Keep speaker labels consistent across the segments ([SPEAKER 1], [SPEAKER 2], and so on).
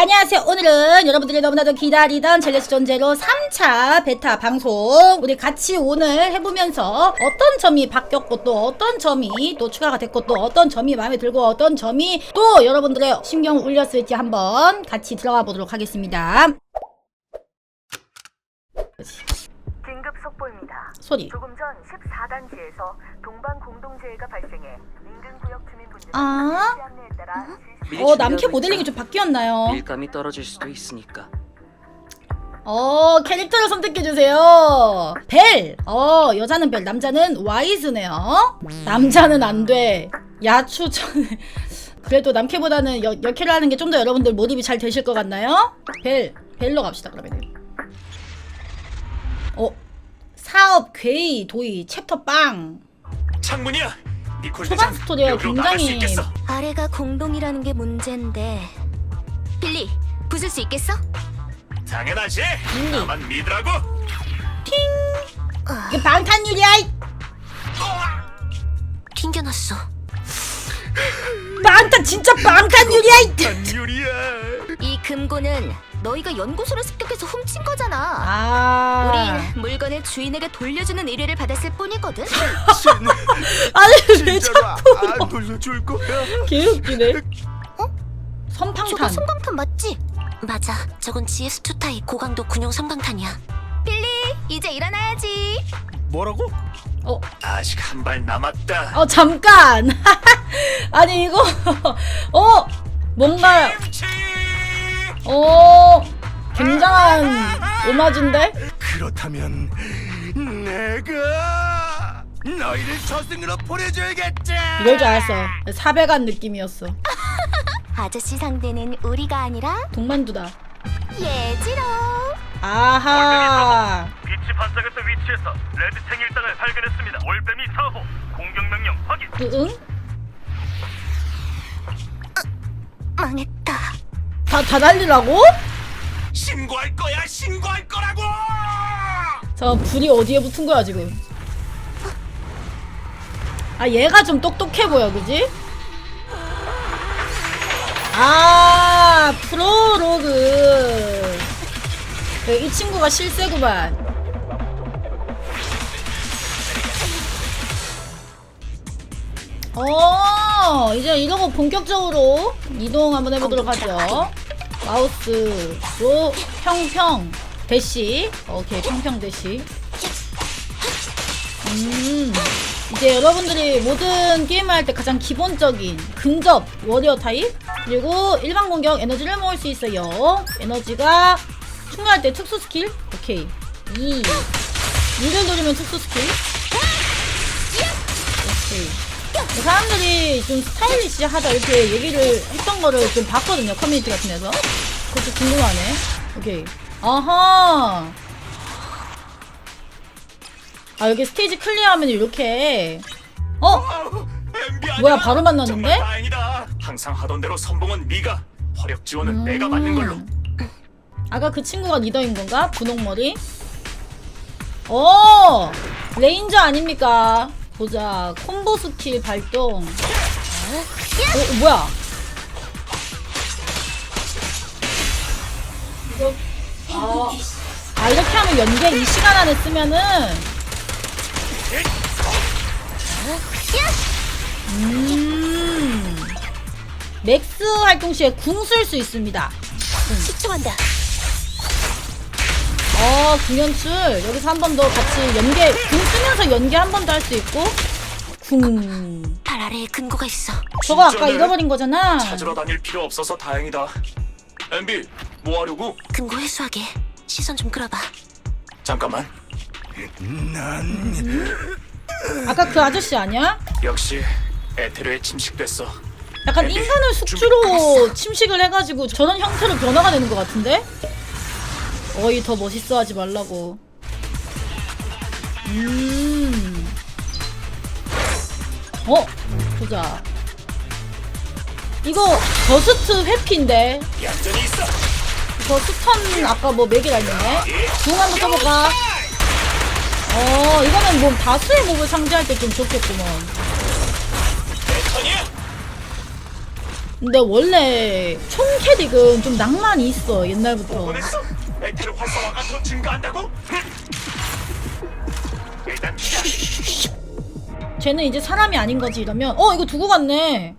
[SPEAKER 1] 안녕하세요. 오늘은 여러분들이 너무나도 기다리던 젤레스 존재로 3차 베타 방송 우리 같이 오늘 해보면서 어떤 점이 바뀌었고 또 어떤 점이 또 추가가 됐고 또 어떤 점이 마음에 들고 어떤 점이 또 여러분들의 신경을 울렸을지 한번 같이 들어가 보도록 하겠습니다.
[SPEAKER 2] 긴급 속보입니다.
[SPEAKER 1] 소리.
[SPEAKER 2] 조금 전 14단지에서 동반 공동재해가 발생해 인근 구역 주민분들은
[SPEAKER 1] 아?
[SPEAKER 2] 실시-
[SPEAKER 1] 어 남캐 모델링이 좀 바뀌었나요?
[SPEAKER 3] 밀감이 떨어질 수도 있으니까
[SPEAKER 1] 어 캐릭터를 선택해 주세요 벨! 어 여자는 벨 남자는 와이즈네요 남자는 안 돼 야추 전에 그래도 남캐보다는 여, 여캐를 하는 게 좀 더 여러분들 몰입이 잘 되실 것 같나요? 벨 벨로 갑시다 그러면 어 사업 괴이 도이 챕터 빵
[SPEAKER 4] 창문이야. 니콜
[SPEAKER 1] 초반 스토리가 굉장히.
[SPEAKER 5] 아래가 공동이라는 게 문제인데 빌리 부술 수 있겠어?
[SPEAKER 4] 당연하지.
[SPEAKER 1] 음.
[SPEAKER 4] 나만 믿으라고.
[SPEAKER 1] 이게 방탄유리야 이
[SPEAKER 5] 튕겨놨어
[SPEAKER 1] 방탄 진짜 방탄유리야 이
[SPEAKER 4] 단유리야.
[SPEAKER 5] 이 금고는 너희가 연구소를 습격해서 훔친 거잖아
[SPEAKER 1] 아
[SPEAKER 5] 우린 물건을 주인에게 돌려주는 의뢰를 받았을 뿐이거든
[SPEAKER 1] 아니 왜
[SPEAKER 4] 진짜로.
[SPEAKER 1] 자꾸
[SPEAKER 4] 안 돌려줄 거야.
[SPEAKER 1] 개웃기네.
[SPEAKER 5] 저거
[SPEAKER 1] 선팡탄.
[SPEAKER 5] 선방탄 맞지? 맞아. 저건 GS2 타입 고강도 군용 선방탄이야. 빌리 이제 일어나야지.
[SPEAKER 4] 뭐라고?
[SPEAKER 1] 어,
[SPEAKER 4] 아직 한 발 남았다.
[SPEAKER 1] 어 잠깐. 아니 이거 어? 뭔가
[SPEAKER 4] 김치.
[SPEAKER 1] 어? 굉장한 오마주인데?
[SPEAKER 4] 그렇다면 내가 너희를 저승으로 보내줘야겠지.
[SPEAKER 1] 이럴 줄 알았어 사배간 느낌이었어
[SPEAKER 5] 아저씨 상대는 우리가 아니라
[SPEAKER 1] 동만두다
[SPEAKER 5] 예지롱
[SPEAKER 1] 아하
[SPEAKER 6] 빛이 반짝였던 위치에서 레드탱 일당을 발견했습니다. 올빼미 사호 공격 명령 확인.
[SPEAKER 1] 응?
[SPEAKER 5] 망했다
[SPEAKER 1] 다, 다 날리라고?
[SPEAKER 4] 신고할 거야. 신고할 거라고.
[SPEAKER 1] 자 불이 어디에 붙은 거야 지금 아 얘가 좀 똑똑해 보여 그지? 아 프로로그. 네, 이 친구가 실세구만. 어 이제 이러고 본격적으로 이동 한번 해보도록 하죠. 마우스로 평평 대시. 오케이 평평 대시. 음 이제 여러분들이 모든 게임을 할 때 가장 기본적인 근접 워리어 타입 그리고 일반 공격 에너지를 모을 수 있어요. 에너지가 충분할 때 특수 스킬? 오케이. 2 2를 누르면 특수 스킬? 오케이. 사람들이 좀 스타일리시하다 이렇게 얘기를 했던 거를 좀 봤거든요 커뮤니티 같은 데서. 그것도 궁금하네. 오케이. 아하 아 여기 스테이지 클리어하면 이렇게 어? 뭐야, 바로 만났는데?
[SPEAKER 4] 정말 다행이다. 항상 하던 대로 선봉은 네가, 화력 지원은
[SPEAKER 1] 음.
[SPEAKER 4] 내가 맞는 걸로.
[SPEAKER 1] 아까 그 친구가 리더인 건가? 분홍머리 오 레인저 아닙니까 보자 콤보 스킬 발동 어, 어, 뭐야 아, 아 이렇게 하면 연계 이 시간 안에 쓰면은 음 맥스 활동 시에 궁 쓸 수 있습니다
[SPEAKER 5] 집중한다
[SPEAKER 1] 어, 궁연출. 여기서 한 번 더 같이 연계, 궁 쓰면서 연계 한 번 더 할 수 있고. 궁.
[SPEAKER 5] 발 아래에 근거가 있어
[SPEAKER 1] 저거 아까
[SPEAKER 4] 진짜네.
[SPEAKER 1] 잃어버린 거잖아.
[SPEAKER 4] 찾으러 다닐 필요 없어서 다행이다. MB, 뭐 하려고?
[SPEAKER 5] 근거 회수하게 시선 좀 끌어봐
[SPEAKER 4] 잠깐만. 난
[SPEAKER 1] 아까 그 아저씨 아니야?
[SPEAKER 4] 역시 에테르에 침식됐어.
[SPEAKER 1] 약간
[SPEAKER 4] 네,
[SPEAKER 1] 인간을 숙주로 침식을 해가지고 저런 형태로 변화가 되는 것 같은데? 어이, 더 멋있어 하지 말라고. 음. 어? 보자. 이거 저스트 회피인데.
[SPEAKER 4] 얌전히 있어.
[SPEAKER 1] 저 스턴 아까 뭐 맥이 날리네. 중 한번 써볼까? 어, 이거는 뭐 다수의 몹을 상대할 때좀
[SPEAKER 4] 턴이야.
[SPEAKER 1] 근데 원래 총 캐릭은 좀 낭만이 있어 옛날부터?
[SPEAKER 4] 메테르 활성화가 더 증가한다고? 일단.
[SPEAKER 1] 쟤는 이제 사람이 아닌 거지 이러면 어 이거 두고 갔네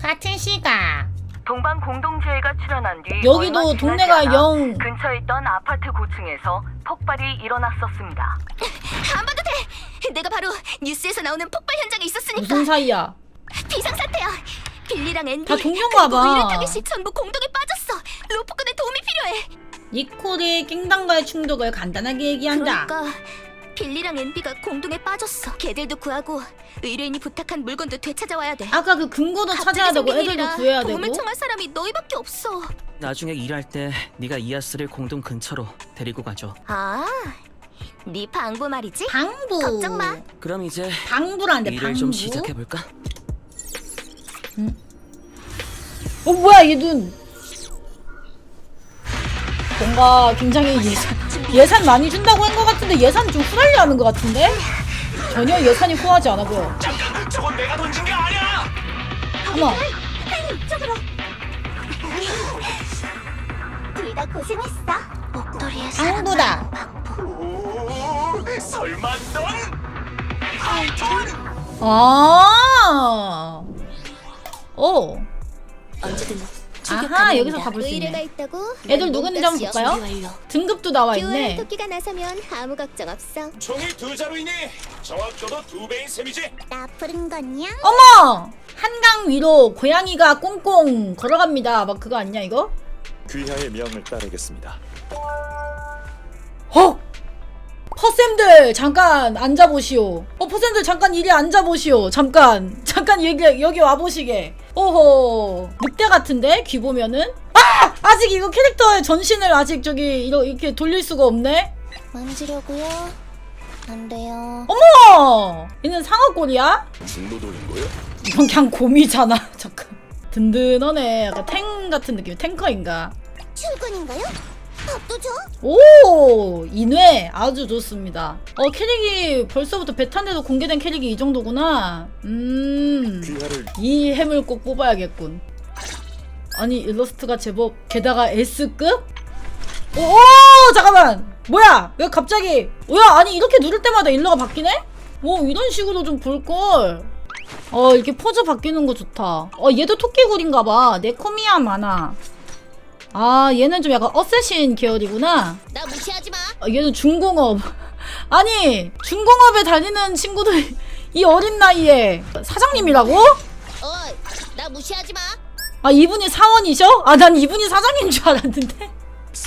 [SPEAKER 1] 같은 시각
[SPEAKER 2] 동방 공동체가 출현한 뒤
[SPEAKER 1] 여기도
[SPEAKER 2] 얼마 지나지
[SPEAKER 1] 동네가
[SPEAKER 2] 않아
[SPEAKER 1] 영-
[SPEAKER 2] 근처에 있던 아파트 고층에서 폭발이 일어났었습니다.
[SPEAKER 5] 안 봐도 돼. 내가 바로 뉴스에서 나오는 폭발 현장에 있었으니까.
[SPEAKER 1] 무슨 사이야
[SPEAKER 5] 비상 사태야. 빌리랑 앤디
[SPEAKER 1] 다 동료인가 봐.
[SPEAKER 5] 그리고 의뢰 타겟이 전부 공동에 빠졌어. 로프꾼의 도움이 필요해.
[SPEAKER 1] 니콜이 깽당과의 충돌을 간단하게 얘기한다
[SPEAKER 5] 그러니까 빌리랑 앤디가 공동에 빠졌어. 걔들도 구하고 의뢰인이 부탁한 물건도 되찾아와야 돼.
[SPEAKER 1] 아까 그 근거도 찾아야 되고 애들도 구해야
[SPEAKER 5] 도움을
[SPEAKER 1] 되고
[SPEAKER 5] 청할 사람이 너희밖에 없어.
[SPEAKER 3] 나중에 일할 때 네가 이아스를 공동 근처로 데리고 가줘.
[SPEAKER 5] 아, 네 방부 말이지?
[SPEAKER 1] 방부
[SPEAKER 5] 걱정 마.
[SPEAKER 3] 그럼 이제
[SPEAKER 1] 방부란데
[SPEAKER 3] 일을
[SPEAKER 1] 방부
[SPEAKER 3] 좀 시작해 볼까?
[SPEAKER 1] 어 뭐야 얘 눈 뭔가 굉장히 예산, 예산 많이 준다고 한 것 같은데 예산 좀 후달려 하는 것 같은데 전혀 예산이 후하지 않아 보여
[SPEAKER 4] 잠깐 저건 내가 던진 게 아니야.
[SPEAKER 1] 어머
[SPEAKER 5] 이쪽으로. 둘 다 고생했어. 목도리에
[SPEAKER 1] 방부다
[SPEAKER 4] 오, 설마 넌? 아이톤?
[SPEAKER 1] 아 오.
[SPEAKER 5] 언제든
[SPEAKER 1] 아하 여기서 가볼 수
[SPEAKER 5] 의뢰가
[SPEAKER 1] 있네
[SPEAKER 5] 있다고.
[SPEAKER 1] 애들 누군지 한번 볼까요? 등급도 나와
[SPEAKER 5] 듀얼
[SPEAKER 1] 있네
[SPEAKER 5] 토끼가 나서면 아무 걱정 없어.
[SPEAKER 4] 종이 두 자루이니 정확도도 두 배인 셈이지.
[SPEAKER 5] 나 푸른 거냐?
[SPEAKER 1] 어머 한강 위로 고양이가 꽁꽁 걸어갑니다 막 그거 아니냐 이거?
[SPEAKER 7] 귀하의 명을 따르겠습니다.
[SPEAKER 1] 헉! 퍼쌤들 잠깐 앉아보시오. 어 퍼쌤들 잠깐 이리 앉아보시오. 잠깐 잠깐 여기 여기 와보시게. 오호 늑대 같은데 귀 보면은 아 아직 이거 캐릭터의 전신을 아직 저기 이렇게 돌릴 수가 없네.
[SPEAKER 5] 만지려고요? 안 돼요.
[SPEAKER 1] 어머 얘는 상어꼴이야?
[SPEAKER 7] 중도 돌린 거야?
[SPEAKER 1] 이건 그냥 곰이잖아. 잠깐 든든하네. 약간 탱 같은 느낌. 탱커인가?
[SPEAKER 5] 출근인가요? 밥도 줘?
[SPEAKER 1] 오 인회 아주 좋습니다. 어 캐릭이 벌써부터 베타인데도 공개된 캐릭이 이 정도구나. 음.
[SPEAKER 7] 귀하를
[SPEAKER 1] 이 햄을 꼭 뽑아야겠군. 아니 일러스트가 제법 게다가 S급? 오, 오 잠깐만 뭐야 왜 갑자기 뭐야 아니 이렇게 누를 때마다 일러가 바뀌네? 오 이런 식으로 좀 볼걸 어 이렇게 포즈 바뀌는 거 좋다 어 얘도 토끼굴인가봐 네코미야 많아 아 얘는 좀 약간 어쌔신 계열이구나
[SPEAKER 5] 나 무시하지 마.
[SPEAKER 1] 아, 얘는 중공업. 아니, 중공업에 다니는 친구들 이 어린 나이에 사장님이라고?
[SPEAKER 5] 어, 나 무시하지 마.
[SPEAKER 1] 아, 이분이 사원이셔? 아, 난 이분이 사장인 줄 알았는데.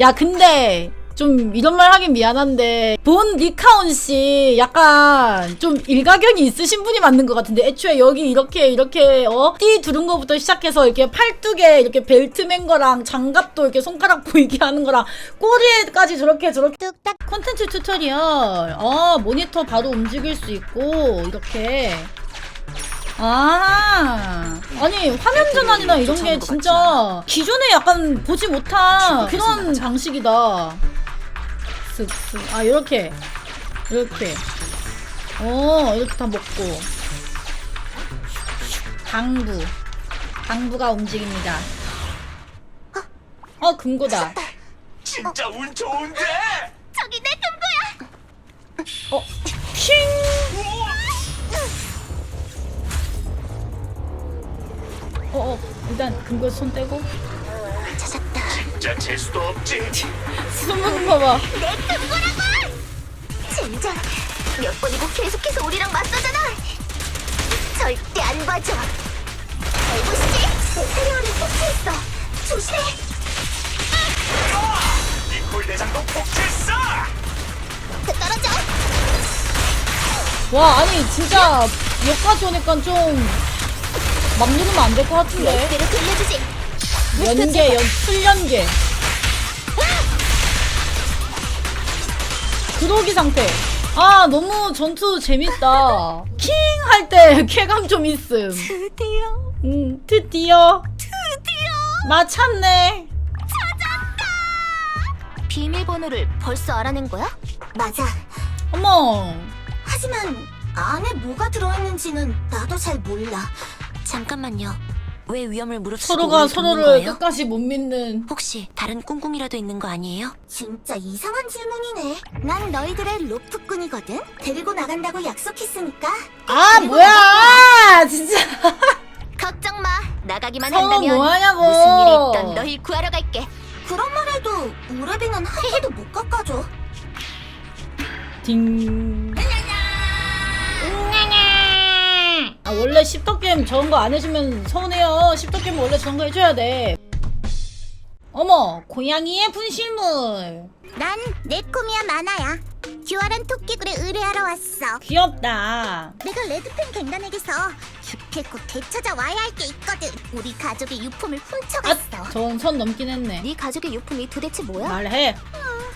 [SPEAKER 1] 야, 근데 좀 이런 말 하긴 미안한데 본 리카온 씨 약간 좀 일가견이 있으신 분이 맞는 것 같은데 애초에 여기 이렇게 이렇게 어띠 두른 거부터 시작해서 이렇게 팔뚝에 이렇게 벨트 맨 거랑 장갑도 이렇게 손가락 보이게 하는 거랑 꼬리에까지 저렇게 저렇게
[SPEAKER 5] 뚝딱.
[SPEAKER 1] 콘텐츠 튜토리얼. 어, 모니터 바로 움직일 수 있고, 이렇게. 아, 아니, 화면 전환이나 이런 게 진짜 기존에 약간 보지 못한 그런 방식이다. 쓱, 쓱. 아, 이렇게. 이렇게. 어, 이렇게 다 먹고. 방부. 방부가 움직입니다. 어, 금고다.
[SPEAKER 4] 진짜 운 좋은데.
[SPEAKER 5] 저기 내 금고야.
[SPEAKER 1] 어, 킹! 어, 어, 일단 금고 손 떼고
[SPEAKER 5] 찾았다.
[SPEAKER 4] 진짜 재수도 없지.
[SPEAKER 1] 숨은 거 봐.
[SPEAKER 5] 젠장. 몇 번이고 계속해서 우리랑 맞서잖아. 절대 안 봐줘. 잘 보시지. 내 사냥을 폭주했어. 조심해.
[SPEAKER 4] 니콜 대장도 폭주했어.
[SPEAKER 5] 그 떨어져.
[SPEAKER 1] 와, 아니 진짜 여기까지 오니까 좀 막 누르면 안 될 것 같은데.
[SPEAKER 5] 내를 돌려주지.
[SPEAKER 1] 연계, 연, 풀연계. 그러기 상태. 아, 너무 전투 재밌다. 킹 할 때 쾌감 좀 있음.
[SPEAKER 5] 드디어.
[SPEAKER 1] 음, 드디어. 드디어. 마찼네.
[SPEAKER 5] 비밀번호를 벌써 알아낸 거야? 맞아.
[SPEAKER 1] 어머.
[SPEAKER 5] 하지만 안에 뭐가 들어있는지는 나도 잘 몰라. 잠깐만요.
[SPEAKER 8] 왜 위험을 무릅쓰고
[SPEAKER 1] 서로가
[SPEAKER 8] 돕는
[SPEAKER 1] 서로를
[SPEAKER 8] 거예요?
[SPEAKER 1] 끝까지 못 믿는
[SPEAKER 8] 혹시 다른 꿍꿍이라도 있는 거 아니에요?
[SPEAKER 5] 진짜 이상한 질문이네. 난 너희들의 로프꾼이거든. 데리고 나간다고 약속했으니까.
[SPEAKER 1] 아 뭐야 진짜
[SPEAKER 5] 걱정 마. 나가기만
[SPEAKER 1] 서로
[SPEAKER 5] 한다면
[SPEAKER 1] 뭐하냐고
[SPEAKER 5] 무슨 일이 있던 너희 구하러 갈게. 그런 말 해도 우레비는 한 개도 못 깎아줘.
[SPEAKER 1] 딩 아, 원래 십덕게임 저런 거 안 해주면 서운해요 십덕게임 원래 저런 거 해줘야 돼 어머 고양이의 분실물
[SPEAKER 5] 난 네코미야 마나야. 교활한 토끼굴에 의뢰하러 왔어.
[SPEAKER 1] 귀엽다
[SPEAKER 5] 내가 레드펜 갱단에게서 유필코 되찾아 와야 할 게 있거든. 우리 가족의 유품을 훔쳐갔어.
[SPEAKER 1] 아 저건 선 넘긴 했네
[SPEAKER 5] 네 가족의 유품이 도대체 뭐야?
[SPEAKER 1] 말해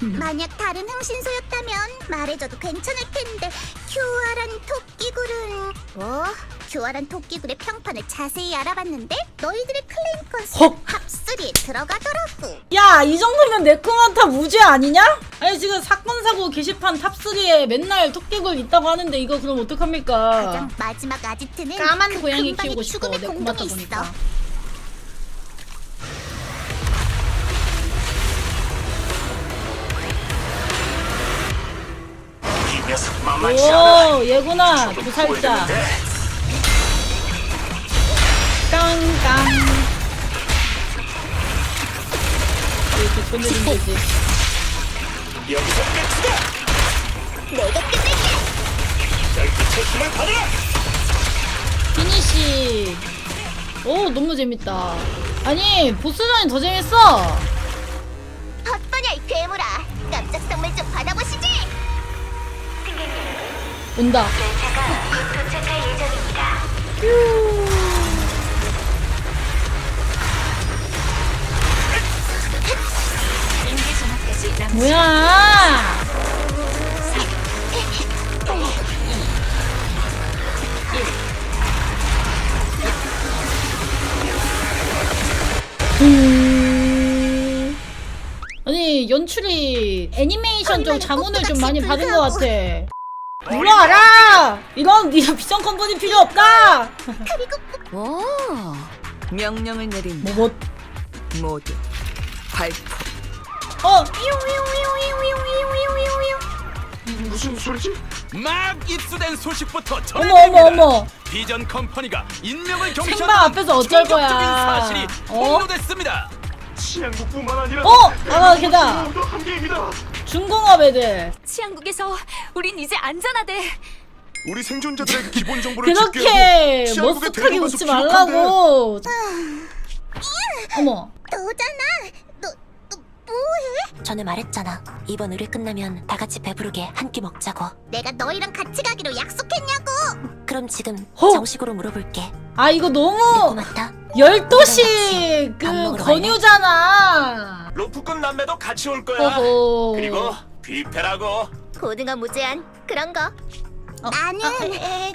[SPEAKER 5] 만약 다른 흥신소였다면 말해줘도 괜찮을 텐데 교활한 토끼굴은 뭐? 교활한 토끼굴의 평판을 자세히 알아봤는데 너희들의 클레임 건수
[SPEAKER 1] 헉.
[SPEAKER 5] 합수리에 들어가더라고
[SPEAKER 1] 야 이 정도면 네코만타 무죄 아니냐? 아니 지금 사건 사고 게시판 탑3에 맨날 토끼굴 있다고 하는데 이거 그럼 어떡합니까
[SPEAKER 5] 가장 마지막 아지트는
[SPEAKER 1] 까만
[SPEAKER 5] 그
[SPEAKER 1] 고양이 키우고 싶어
[SPEAKER 5] 죽음의
[SPEAKER 1] 네코마타
[SPEAKER 5] 공동이
[SPEAKER 1] 보니까 오 얘구나 그 살짝.
[SPEAKER 4] 보이는데.
[SPEAKER 1] 깡깡. 이렇게 손내면 되지.
[SPEAKER 4] 여기서 끝이다.
[SPEAKER 5] 내가 끝낼게.
[SPEAKER 4] 별빛의 힘을 받아라.
[SPEAKER 1] 피니시. 오 너무 재밌다. 아니 보스전이 더 재밌어.
[SPEAKER 5] 헛바냐 이 괴물아 깜짝 선물 좀 받아보시지
[SPEAKER 1] 온다. 뭐야? 음. 아니 연출이 애니메이션 쪽 자문을 좀 많이 받은 것 같아 물어라 이건 네 비전 컴퍼니 필요 없다
[SPEAKER 9] 오, 명령을 내린
[SPEAKER 1] 뭐 뭐
[SPEAKER 9] 모두 발포.
[SPEAKER 1] 어
[SPEAKER 4] 무슨 소리지?
[SPEAKER 6] 막 입수된 소식부터
[SPEAKER 1] 어머 어머 어머
[SPEAKER 6] 비전 컴퍼니가 인명을
[SPEAKER 1] 생방 앞에서 어쩔 거야.
[SPEAKER 6] 사실이
[SPEAKER 1] 어?
[SPEAKER 6] 폭로됐습니다.
[SPEAKER 4] 치안국뿐만 아니라
[SPEAKER 1] 어! 아 걔다
[SPEAKER 4] 함께입니다.
[SPEAKER 1] 중공업 애들
[SPEAKER 8] 치안국에서 우린 이제 안전하대.
[SPEAKER 7] 우리 생존자들의 기본 정보를
[SPEAKER 1] 그렇게 머쓱하게
[SPEAKER 7] 데리고
[SPEAKER 1] 웃지 말라고 어머
[SPEAKER 5] 너잖아 너, 너 뭐해?
[SPEAKER 8] 전에 말했잖아. 이번 의뢰 끝나면 다 같이 배부르게 한 끼 먹자고.
[SPEAKER 5] 내가 너희랑 같이 가기로 약속했냐고
[SPEAKER 8] 그럼 지금
[SPEAKER 1] 허!
[SPEAKER 8] 정식으로 물어볼게.
[SPEAKER 1] 아 이거 너무
[SPEAKER 8] 고맙다.
[SPEAKER 1] 열도시
[SPEAKER 8] 그밥 먹으러
[SPEAKER 1] 권유잖아.
[SPEAKER 4] 로프꾼 남매도 같이 올 거야.
[SPEAKER 1] 호호
[SPEAKER 4] 그리고 뷔페라고.
[SPEAKER 5] 고등어 무제한 그런 거.
[SPEAKER 1] 어,
[SPEAKER 5] 나는
[SPEAKER 1] 아, 에,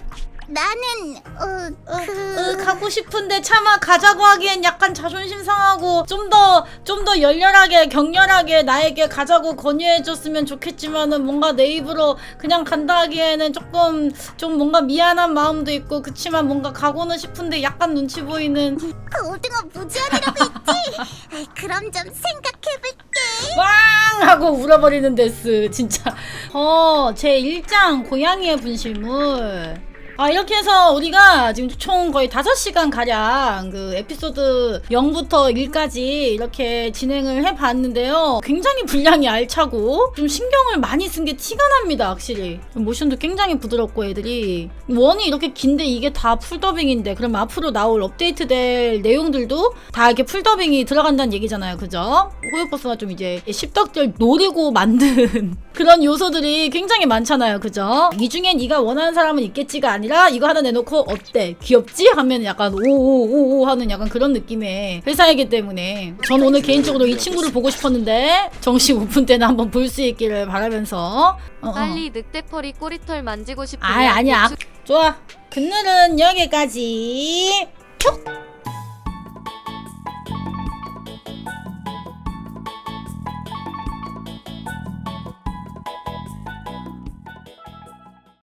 [SPEAKER 5] 나는 어 그
[SPEAKER 1] 으, 가고 싶은데 차마 가자고 하기엔 약간 자존심 상하고 좀 더 좀 더 열렬하게 격렬하게 나에게 가자고 권유해줬으면 좋겠지만은 뭔가 내 입으로 그냥 간다 하기에는 조금 좀 뭔가 미안한 마음도 있고 그치만 뭔가 가고는 싶은데 약간 눈치 보이는.
[SPEAKER 5] 고등어 무제한이라고 있지? 아이, 그럼 좀 생각해볼게.
[SPEAKER 1] 왕! 하고 울어버리는 데스 진짜. 어 제 1장 고양이의 분실물 아 이렇게 해서 우리가 지금 총 거의 5시간 가량 그 에피소드 0부터 1까지 이렇게 진행을 해봤는데요. 굉장히 분량이 알차고 좀 신경을 많이 쓴 게 티가 납니다 확실히. 모션도 굉장히 부드럽고 애들이. 원이 이렇게 긴데 이게 다 풀더빙인데 그럼 앞으로 나올 업데이트될 내용들도 다 이렇게 풀더빙이 들어간다는 얘기잖아요. 그죠? 호요버스가 좀 이제 십덕들 노리고 만든 그런 요소들이 굉장히 많잖아요. 그죠? 이 중에 네가 원하는 사람은 있겠지가 아니라 이거 하나 내놓고 어때? 귀엽지? 하면 약간 오오오오 하는 약간 그런 느낌의 회사이기 때문에 전 오늘 개인적으로 이 친구를 보고 싶었는데 정식 오픈 때는 한번 볼 수 있기를 바라면서 어, 어.
[SPEAKER 10] 빨리 늑대펄이 꼬리털 만지고 싶으면
[SPEAKER 1] 아이 아니야 좋아 그늘은 여기까지 촉